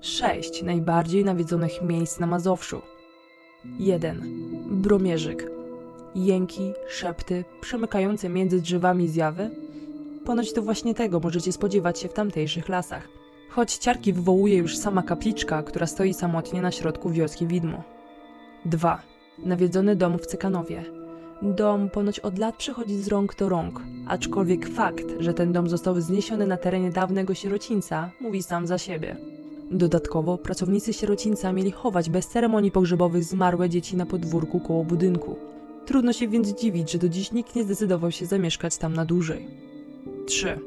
6 najbardziej nawiedzonych miejsc na Mazowszu. 1. Bromierzyk. Jęki, szepty, przemykające między drzewami zjawy? Ponoć to właśnie tego możecie spodziewać się w tamtejszych lasach. Choć ciarki wywołuje już sama kapliczka, która stoi samotnie na środku wioski widmo. 2. Nawiedzony dom w Cykanowie. Dom ponoć od lat przechodzi z rąk do rąk, aczkolwiek fakt, że ten dom został wzniesiony na terenie dawnego sierocińca, mówi sam za siebie. Dodatkowo pracownicy sierocińca mieli chować bez ceremonii pogrzebowych zmarłe dzieci na podwórku koło budynku. Trudno się więc dziwić, że do dziś nikt nie zdecydował się zamieszkać tam na dłużej. 3.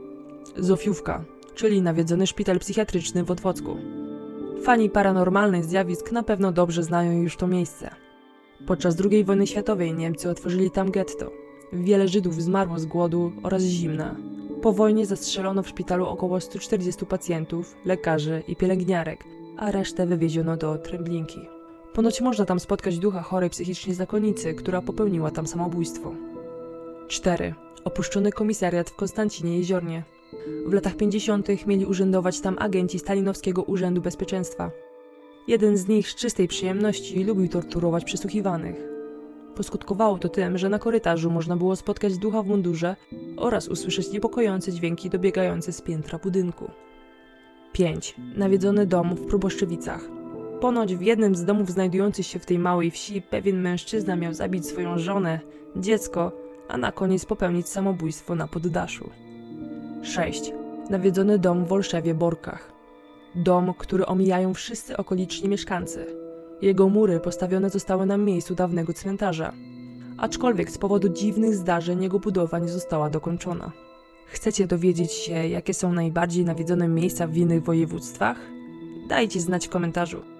Zofiówka, czyli nawiedzony szpital psychiatryczny w Otwocku. Fani paranormalnych zjawisk na pewno dobrze znają już to miejsce. Podczas II wojny światowej Niemcy otworzyli tam getto. Wiele Żydów zmarło z głodu oraz zimna. Po wojnie zastrzelono w szpitalu około 140 pacjentów, lekarzy i pielęgniarek, a resztę wywieziono do Tremblinki. Ponoć można tam spotkać ducha chorej psychicznie zakonicy, która popełniła tam samobójstwo. 4. Opuszczony komisariat w Konstancinie Jeziornie. W latach 50. mieli urzędować tam agenci Stalinowskiego Urzędu Bezpieczeństwa. Jeden z nich z czystej przyjemności lubił torturować przesłuchiwanych. Poskutkowało to tym, że na korytarzu można było spotkać ducha w mundurze oraz usłyszeć niepokojące dźwięki dobiegające z piętra budynku. 5. Nawiedzony dom w Proboszczewicach. Ponoć w jednym z domów znajdujących się w tej małej wsi pewien mężczyzna miał zabić swoją żonę, dziecko, a na koniec popełnić samobójstwo na poddaszu. 6. Nawiedzony dom w Olszewie-Borkach. Dom, który omijają wszyscy okoliczni mieszkańcy. Jego mury postawione zostały na miejscu dawnego cmentarza. Aczkolwiek z powodu dziwnych zdarzeń jego budowa nie została dokończona. Chcecie dowiedzieć się, jakie są najbardziej nawiedzone miejsca w innych województwach? Dajcie znać w komentarzu.